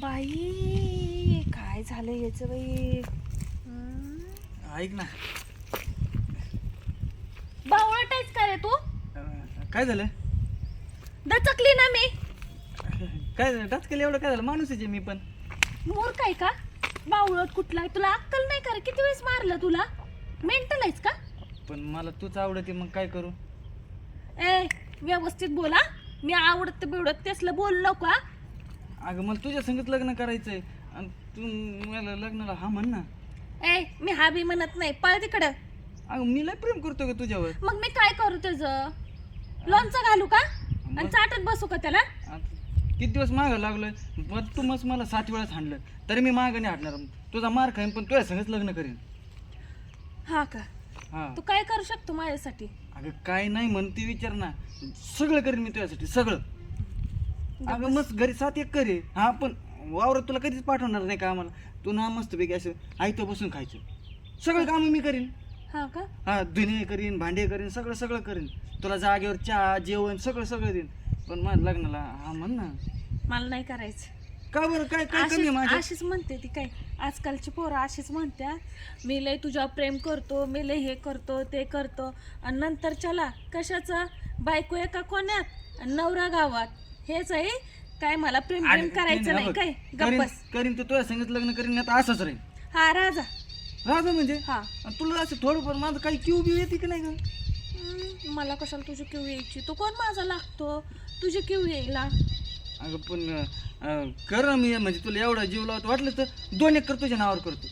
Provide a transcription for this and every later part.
बाई काय झालं याच बाई. ऐक ना. बावळटायच का रे तू? काय झालं? दचकली ना मी. काय झालं? टचकेल एवढं काय झालं? माणूसच आहे मी पण. मोर काय का? बावळट कुठला आहे? तुला अक्कल नाही का रे? किती वेळेस मारलं तुला? मेंटल आहेस का? पण मला तूच आवडते मग काय करू? ए व्यवस्थित बोला मी आवडत बिवडत तेसलं बोल नको हा? अगं मला तुझ्या संगत लग्न करायचंय. आणि तू मला लग्नाला हा म्हण ना. ए मी हा बी म्हणत नाही. पळ तिकडं. अगं मी लय प्रेम करतो का तुझ्यावर. मग मी काय करू त्याचं लोणचं घालू का? आणि चाटत बसू का त्याला? आता किती दिवस मागं लागलोय? पण तू मस्त मला सात वेळाच हाणलं. तरी मी मागं नाही हाटणार तुझा मार खाईन पण तुझ्या संगच लग्न करीन. हा का? हा. तू काय करू शकतो माझ्यासाठी? अगं काय नाही म्हण ते विचार ना. सगळं करीन मी तुझ्यासाठी. सगळं. अगं मस्त घरी सात एक करे हा पण वावरात तुला कधीच पाठवणार नाही का आम्हाला तू ना मस्तपैकी असं आयतं बसून खायचं. सगळं कामं मी करीन. हा का? हा धुणे करीन भांडे करीन सगळं सगळं करीन. तुला जागेवर चहा जेवण सगळं सगळं देईन. पण माझ्या लग्नाला हा म्हण ना. मला नाही करायचं. का बरं? काय काय कमी आहे अशीच माझ्या? अशीच म्हणते ती काय. आजकालची पोरं अशीच म्हणत्यात मी लय तुझ्यावर प्रेम करतो मी लय हे करतो ते करतो. आणि नंतर चला कशाचं? बायको एका कोण्यात आणि नवरा गावात. हेच आहे. काय मला प्रेम प्रेम करायचं नाही काय? गप्पस करीन तर तुझ्या संगत लग्न करीन तर असंच राहील हा राजा. राजा म्हणजे? हा. आणि तुला असं थोडंफार माझं काही क्यू बी येते की नाही का हम्म, मला कशाला तुझी किव यायची? तो कोण माझा लागतो? तुझी किव येईला अगं पण अं, कर ना मी म्हणजे तुला एवढा जीव लावत. वाटलं तर दोन एकर तुझ्या नावावर करतो.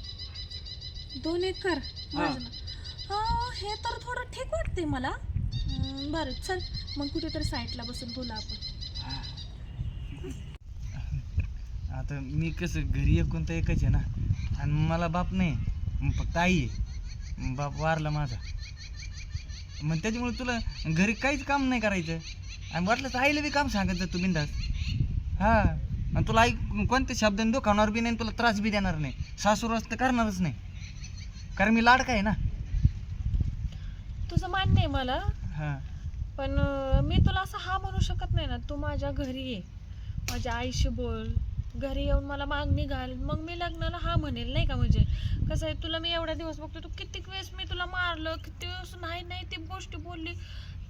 दोन एकर? हा. माझं नाव. हा हे तर थोडं ठीक वाटते मला. हम्म, बरं चल. मग कुठेतरी साईडला बसून बोला आपण. आता मी कसं घरी एकूण तर एकच आहे ना. आणि मला बाप नाही फक्त आई आहे. बाप वारला माझा. मग त्याच्यामुळे तुला घरी काहीच काम नाही करायचं. आणि वाटलं तर आईला बी काम सांगत जा तू बिंदास. हा. आणि तुला आई कोणत्या शब्दाने दुखावणार बी नाही तुला त्रास बी देणार नाही. सासूरवास तर करणारच नाही. कारण मी लाडका आहे ना. तुझं मान्य आहे मला. हां. पण मी तुला असं हा म्हणू शकत नाही ना. तू माझ्या घरी ये. माझ्या आईशी बोल. घरी येऊन मला मागणी घाल. मग मी लग्नाला हा म्हणेल नाही का म्हणजे? कसं आहे तुला मी एवढा दिवस बघतो तू कित्येक वेळेस मी तुला मारलं किती वेळेस नाही नाही ती गोष्टी बोलली.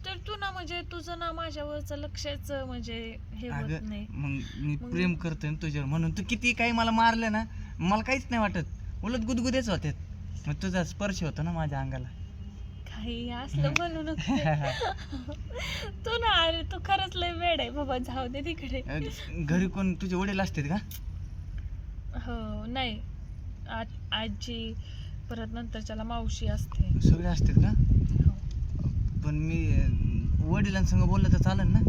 तर तू ना म्हणजे तुझं ना माझ्यावरचं लक्षच म्हणजे हे होत अगं नाही. मग मी मग- प्रेम करतोय ना तुझ्यावर म्हणून. तू किती काही मला मारलं ना मला काहीच नाही वाटत. उलट गुदगुदेच मग तुझा स्पर्श होता ना माझ्या अंगाला. काही असलं म्हणू नको. तू ना अरे तू खरंच लय वेड आहे बाबा जाऊ दे तिकडे. अं, घरी कोण तुझे वडील असतात का? हो नाही. आ- आजी परत नंतरच्याला मावशी असते. सगळे असतात का? हो. पण मी अं, वडिलांसंग बोललं तर चालेल ना?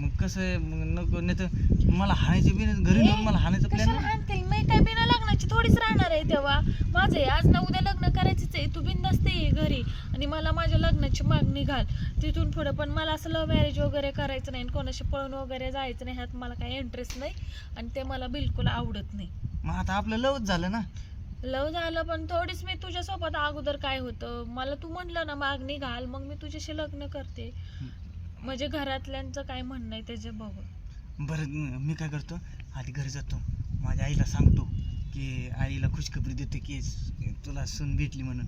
मग कसं आहे? मग नको नाही तर मला हाणायचं बी नाही, घरी नेऊन मला हाणायचं प्लॅन कशाला आणतील मी काय बिना लग्नाची थोडीच राहणार आहे तेव्हा. माझं आहे, आज ना उद्या लग्न करायचंच आहे. तू बिंदास्त ये घरी आणि मला माझ्या लग्नाची मागणी घाल. तिथून पुढे पण मला असं लव्ह मॅरेज वगैरे करायचं नाही आणि कोणाशी पळून वगैरे जायचं नाही ह्यात मला काही इंटरेस्ट नाही आणि ते मला बिलकुल आवडत नाही. मग आता आपलं लवच झालं ना? लव झालं पण थोडीच मी तुझ्यासोबत अगोदर काय होतं? मला तू म्हटलं ना मागणी घाल मग मी तुझ्याशी लग्न करते. म्हणजे घरातल्यांचं काय म्हणणं आहे त्याचे बघून? बरं म- काय करतो आधी घरी जातो. माझ्या आईला सांगतो की आईला खुशखबरी देतो की स- तुला सून भेटली म्हणून.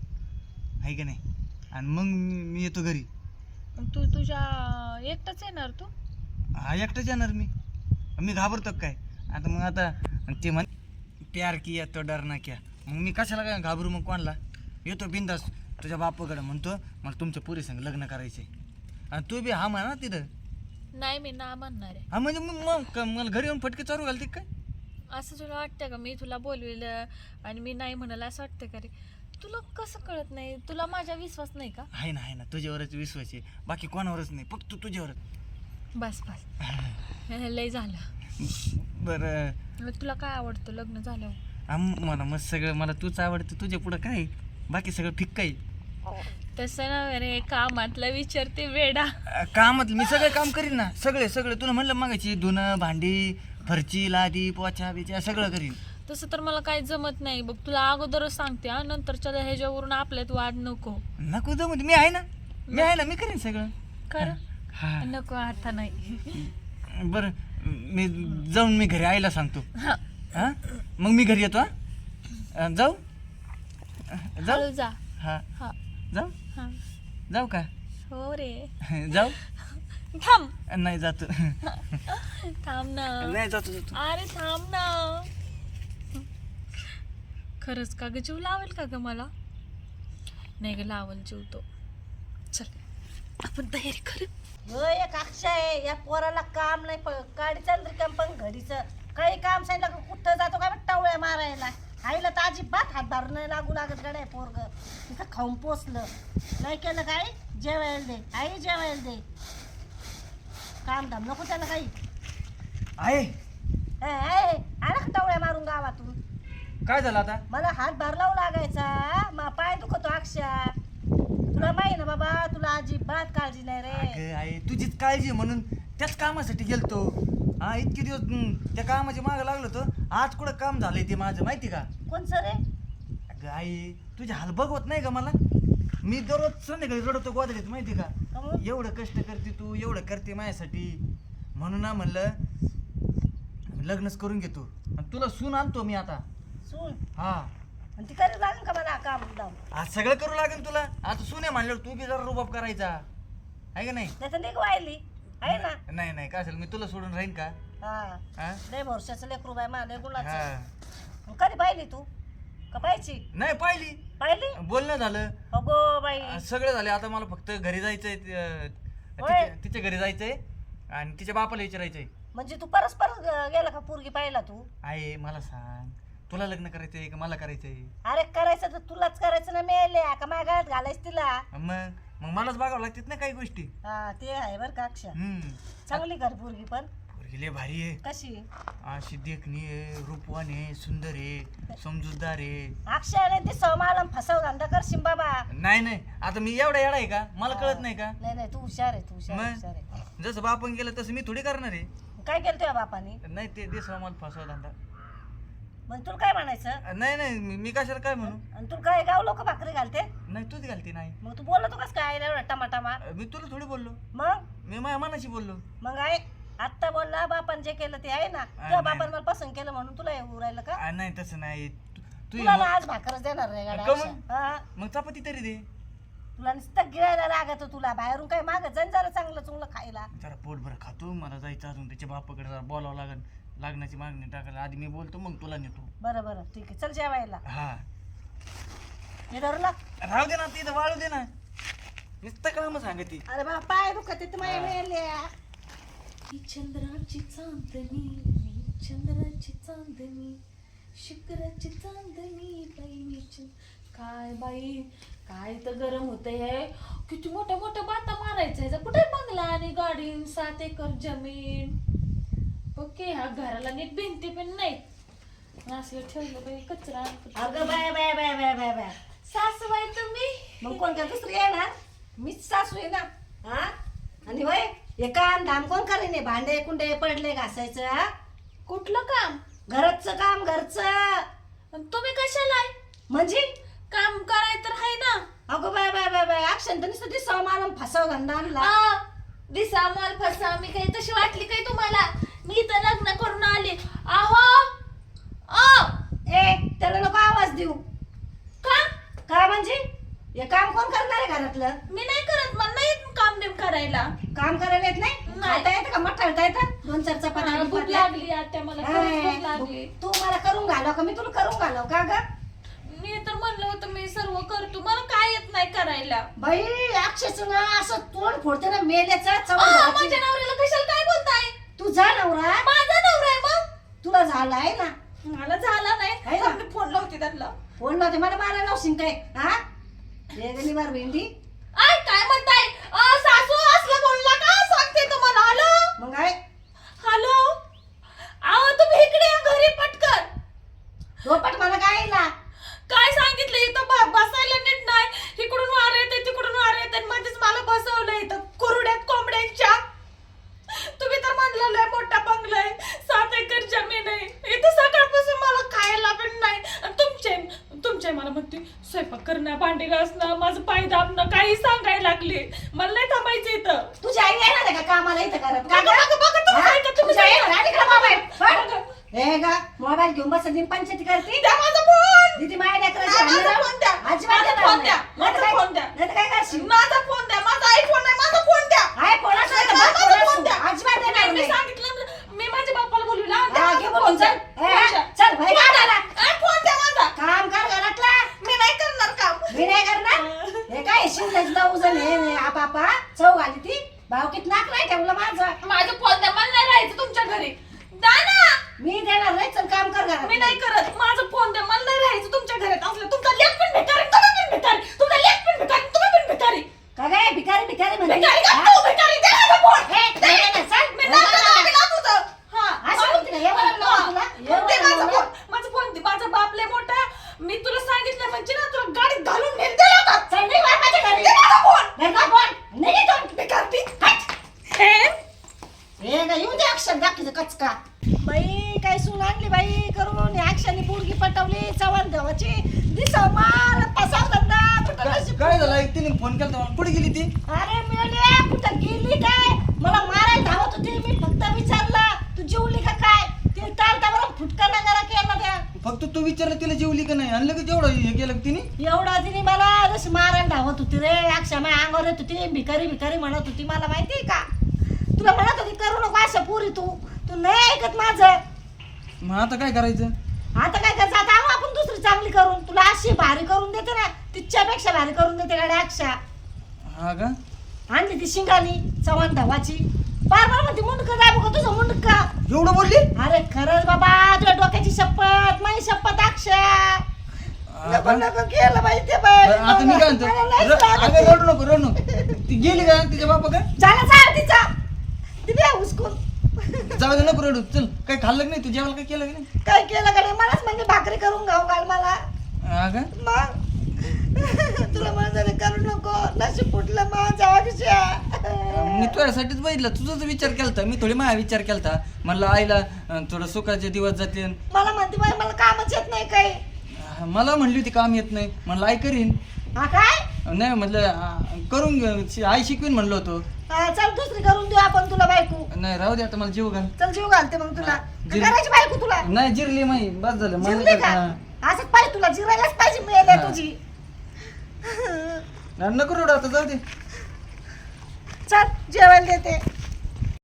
आहे का नाही? आणि मग मी मी येतो घरी. मग तू तुझ्या एकटाच येणार तू? हा एकटाच येणार मी. मी घाबरतो का काय? आता मग आता ते म्हण प्यार किया तो डरना क्या. मग मी कशाला काय घाबरू मग कोणाला? येतो बिंदास. तुझ्या बापाकडे म्हणतो मला तुमच्या पुरी संग लग्न करायचे आणि तू बी हा म्हणा तिथं. नाही मी ना म्हणणार आहे. हा म्हणजे मग मग का- मला घरी येऊन फटके चालू घालते काय? असं तुला वाटतं का? मी तुला बोलविलं आणि मी नाही म्हणाल असं वाटतं का रे? तुला कसं कळत नाही? तुला माझा विश्वास नाही का? आहे ना आहे ना. तुझ्यावरच विश्वास आहे. बाकी कोणावरच नाही. फक्त तुझ्यावरच बस बस. लय झालं. बरं. मग तुला काय आवडतं? लग्न झाल्यावर. आम- मला मस्त सगळं मला तूच आवडतं. तुझ्या पुढं काय? बाकी सगळं फिक्क आहे तसं ना रे कामातलं विचारते वेडा. कामात मी सगळे काम करीन ना. सगळे सगळे. तुला म्हणलं मागायची धुणं भांडी फरची लादी पोछा बिचा सगळं करीन. तसं तर मला काही जमत नाही. बघ तुला अगोदरच सांगते हा. नंतरच्या ह्याच्यावरून आपल्यात वाद नको. नको जाऊ मी आहे ना? मी आहे ना? मी करीन सगळं. खरं हा. नको आता नाही. बरं. मी जाऊन मी घरी आईला सांगतो. हा. हा? मग मी घरी येतो हा? अं, जाऊ? जाऊ? हळू जा. हा. हा. जाऊ? हा. जाऊ का? हो रे. जाऊ? थांब. नाही जातो. थांब ना. नाही जातो जातो. अरे थांब ना. खरंच का ग जीव लावेल का ग मला? नाही ग लावल जीव तो. चल आपण तयारी करू. हो एक अक्षय या पोराला काम नाही प- गाडी चालली काम पण घडीच काही काम सांगितलं का कुठं जातो काय टावळ्या मारायला आईला तर नाही लागू लागत गड्या पोरग. तिथं खाऊन पोचलं. नाही केलं काय? जेवायला दे. आई जेवायला दे. काम धाम नको त्याला काही. आहे आला का टावळ्या मारून गावातून? काय झालं आता? मला हातभार लावू लागायचा मा पाय दुखतो अक्षा तुला माहिती ना बाबा तुला अजिबात काळजी नाही रे. अगं आई तुझीच काळजी आहे म्हणून त्याच कामासाठी गेलतो. हा इतके दिवस त्या कामाच्या मागं लागलो होतो. आज कुठं काम झालंय ते माझं माहिती का? कोणचं रे? अगं आई तुझे हाल बघवत नाही का मला? मी दररोज संध्याकाळी रडतो गोदडीत माहिती का? एवढं कष्ट करते तू एवढं करते माझ्यासाठी. म्हणून ना म्हणलं लग्नच करून घेतो. आणि तुला सून आणतो मी आता. सून? हा. आणि ती करू लागेल का मला काम आज सगळं करू लागेल तुला. आता सून आहे म्हणल्यावर तू बी जरा रुबाब करायचा. आहे का नाही? नाही तर निघ व्हायली आहे ना? नाही नाही काय असेल मी तुला सोडून राहीन का? हा. हा? लय लेकरू बाय मा लय गुणाचं हा. मग कधी पाहिली तू? का पाहिची नाही पाहिली. पाहिली? बोलणं झालं. अगो बाई. सगळं झालं. आता मला फक्त घरी जायचंय अं, होय. तिच्या- तिच्या घरी जायचंय आणि तिच्या बापाला विचारायचंय. म्हणजे तू परस्पर ग- गेला का पोरगी पाहिला तू? आहे मला सांग. तुला लग्न करायचंय का मला करायचंय? अरे करायचं तर तुलाच करायचं ना मिळाल्या का माझ्या गळ्यात घालायच तिला? मग मग मलाच बघावं लागतात ना काही गोष्टी. हा ते आहे बरं का अक्षा हम्म. चांगली घर पोरगी पण. लय भारी आहे. कशी? अशी देखणी आहे रूपवान आहे सुंदर आहे समजूतदार आहे. अक्षयाने दिसव मला फसव धंदा करशील बाबा. नाही नाही. आता मी एवढा येडा आहे का? मला कळत नाही का? नाही नाही. तू हुशार आहे तू हुशार आहे, मग? हुशार आहे. जसं बापन गेलं तसं मी थोडी करणार आहे. काय केलं तुझ्या बापाने? नाही ते दिस मला फसवा धंदा. मग तुला काय म्हणायचं? नाही नाही. मी मी कशाला काय म्हणू? आणि तुला काय गाव लोक भाकरी घालते? नाही तूच घालते नाही. मग तू बोलतो कस काय? एवढा टमाटामा. मी तुला थोडी बोललो. मग? मी माझ्या मनाशी बोललो. मग आहे. आत्ता बोलला बापान जे केलं ते आहे ना. तुझ्या नाही. बापान मला पसंत केलं म्हणून तुला राहिलं का? आ, नाही तसं नाही. तू तू तुला ना आज भाकरच देणार गाड्या का मग? हा. चपाती तरी दे. तुला नुसतं गिळायला लागत तुला. बाहेरून काय मागत जाईन जरा चांगलं चुंगलं खायला. जरा पोटभर खातो मला जायचं अजून. त्याच्या बापाकडे जरा बोलावं लागेल लग्नाची मागणी टाकायला. आधी मी बोलतो मग तुला नेतो. बरं बरं. ठीक आहे. चल जेवायला. हा. हे राहू दे ना तिथं वाळू दे ना. नुसतं काम सांगते. अरे बाबा पाय दुखत येते माझ्या मेल्या. ही चंद्राची चांदणी मी चंद्राची चांदणी शुक्राची चांदणी बाई मी काय बाई काय तर गरम होतंय किती मोठ्या मोठ्या बाता मारायचं कुठे बंगला आणि गाडी सात एकर जमीन? ओके ह्या घराला नीट भिंती पण नाहीत. असलं ठेवलं बाई कचरा अगं bye bye bye bye bye bye. सासूबाई तुम्ही? मग कोण का दुसरी येणार? मीच सासू आहे ना हा? आणि होय? हे काम धाम कोण करेन? भांडे कुंडे पडले घासायचं हा? कुठलं काम? घरचं काम घरचं. तुम्ही कशाला आहे? म्हणजे? काम करायचं तर आहे ना. अगं बाय बाय बाय बाय अक्षण तर नुसतं दिसाव मला फसव धंदा आणला आ, दिसा माल फसा मी काही तशी वाटली काय तुम्हाला? मी इथं लग्न करून आले आहो आ ए त्याला नको आवाज देऊ का का म्हणजे हे काम कोण करणार आहे घरातलं मी नाही करत मला नाही येत काम बिम करायला काम करायला येत नाही नाही. खाता येतं? का मटाळता येतं दोन चार चपात्या भूक बिपात्या? लागली. मला खरंच भूक लागली. तू मला करून घालव का? मी तुला करून घालव का ग? मी तर म्हणलं होतं मी सर्व करतो. मला काय येत नाही करायला? बाई अक्षरच ना असं तोंड फोडते ना मेल्याचं आ, माझ्या नवऱ्याला कशाला काय बोलताय? तुझा नवरा? माझा नवरा आहे मग? तुला झालाय ना? मला झाला नाही. आहे ना? मी फोन लावते त्यांना फोन लावते मला मारायला लावशील काय? हा? वेगळी बार भेंडी आय काय म्हणताय आ, सासू असलं बोलला का सांगते तुम्हाला हॅलो मग आहे हॅलो अहो तुम्ही इकडे या घरी पटकन झोपट मला काय येईला काय सांगितलं इथं ब- बसायला नीट नाही इकडून वार येते तिकडून वार येते आणि मध्येच मला बसवलं इथं कुरड्यात कोंबड्यांच्या तुम्ही तर म्हणलं लय मोठा बंगला आहे सात एकर जमीन आहे इथं सकाळपासून मला खायला पण नाही आणि तुमचे तुमचे मला म्हणते स्वयंपाक करणं भांडी घासणं माझं पाय दाबणं काही सांगायला लागले मला नाही थांबायचं इथं तुझी आई येणार आहे का कामाला इथं करत का बघा, बघा, बघा, तुम्ही हा? काय का? तुम्ही तुझी आई का मोबाईल. ए गा मोबाईल घेऊन बस पंचायती करते द्या माझा फोन दीदी माझ्या लेकराची नाही, माझा भांडणं फोन द्या. अजिबात माझा देणार फोन नाही. द्या. नाही काय- फोन द्या. नाही तर काय करशील माझा फोन द्या माझा आयफोन आहे माझा फोन द्या आहे कोणाचा नाही, तर माझा बाप फोन कोणाचा. द्या. अजिबात देणार मी नाही. सांगितलं मी माझ्या हा, घे बोलून चल. ए, हा, चल, द्या. गावाला. ए, फोन द्या माझा काम कर घरातला मी नाही करणार काम मी नाही करणार हे काय शिवण्याचं नऊ जण हे आप आपा चौ घाली ती भावकीत नाक नाही ठेवलं माझं माझा फोन द्या मला नाही राहायचं तुमच्या घरी द्या ना मी देणार नाही चल काम कर घरात मी नाही करत माझा फोन द्या मला नाही राहायचं तुमच्या घरात असलं तुमचा लेख पण भिकारी तुम्ही पण भिकारी तुमचा लेख पण भिकारी तुम्ही पण भिकारी का काय भिकारी भिकारी म्हणते भिकारी का हा? तू भिकारी दे माझा फोन हे, दे. नाही, नाही, चल. मी नाही करणार, मी नाही तुझं. हा. असं म्हणते का? हे म्हणलं हा. तुला? हे दे म्हणलं माझा मला? फोन. माझा फोन दे. माझा बाप लय मोठा आहे. मी तुला सांगितलं म्हणजे ना तुला गाडीत घालून नेल दिला होता चल, निघ बाहेर माझ्या घरी. दे माझा फोन नाही का बोल? निघ इथून. भिकारी हट. हे हे का येऊ दे अक्षर दाखीचं कचका बाई काय सून आणली बाई करून अक्षरनी पोरगी पटवली चव्हाण देवाची दिसा मार पसाव धंदा कुठं काय नशीब काय झालं तिने फोन केला मला. कुठे गेली ती? अरे कुठं गेली काय? मला मारायला धावत होती मी फक्त विचारलं तू जेवली का काय? फुटका नगारा केला त्या. फक्त तू विचारलं तिला जेवली का नाही? आणलं की जेवढं हे केलं का तिने? एवढा तिने मला जशी मारायला धावत होती रे अक्षा माझ्या अंगावर येत होती भिकारी भिकारी म्हणत होती मला माहितीये का? तुला म्हणत होती करू नको असं पुरी तू. तू नाही ऐकत माझं. मग आता काय करायचं? आता काय करायचं आता आणू आपण दुसरी चांगली करून तुला अशी भारी करून देते ना तिच्यापेक्षा भारी करून देते गाड्या अक्षा हा का? आणली ती शिंगाली चव्हाण धावाची. बार बार म्हणते मुंडक दाबू का तुझं मुंडक? एवढं बोलली? अरे खरंच बाबा तुझ्या डोक्याची शपथ माझी शपथ अक्षा हा नको का? नको केलं बाई ते बाई. बरं, आता मी काय म्हणतो मला लयच र- लागत अगं आहे. रडू नको रडू नको. ती गेली का तिच्या बापा का झालं जा तिचा. ती द्या हुसकून जाऊ दे नको रडू. चल काही खाल्लं का नाही? तू जेवायला काय केलं का नाही? काय केलं का नाही? मलाच म्हणजे भाकरी करून गाव घाल मला. मग? तुला म्हणत करू नको. नशीब फुटलं माझ्या आयुष्या. मी तुझ्यासाठीच बघितलं. तुझाच विचार केलता. मी थोडी माझा विचार केलता. म्हणलं आईला अं, थोडं सुखाचे दिवस जाते मला म्हणते बाई मला कामच येत नाही काही. मला म्हणली होती काम येत नाही. म्हणलं आई करीन हा काय? नाही म्हटलं करून घे आई शिकवीन म्हणलं होतो. हा, चल दुसरी करून देऊ आपण तुला बायको. नाही राहू दे आता मला जीव घाल. चल जीव घालते मग तुला. हा, का जीव- करायची बायको तुला. नाही जिरली माही बस झालं मला जिरली का? असंच पाहिजे तुला जिरायलाच पाहिजे मिळेल हा. तुझी. नको रडू आता जाऊ दे. चल जेवायला देते.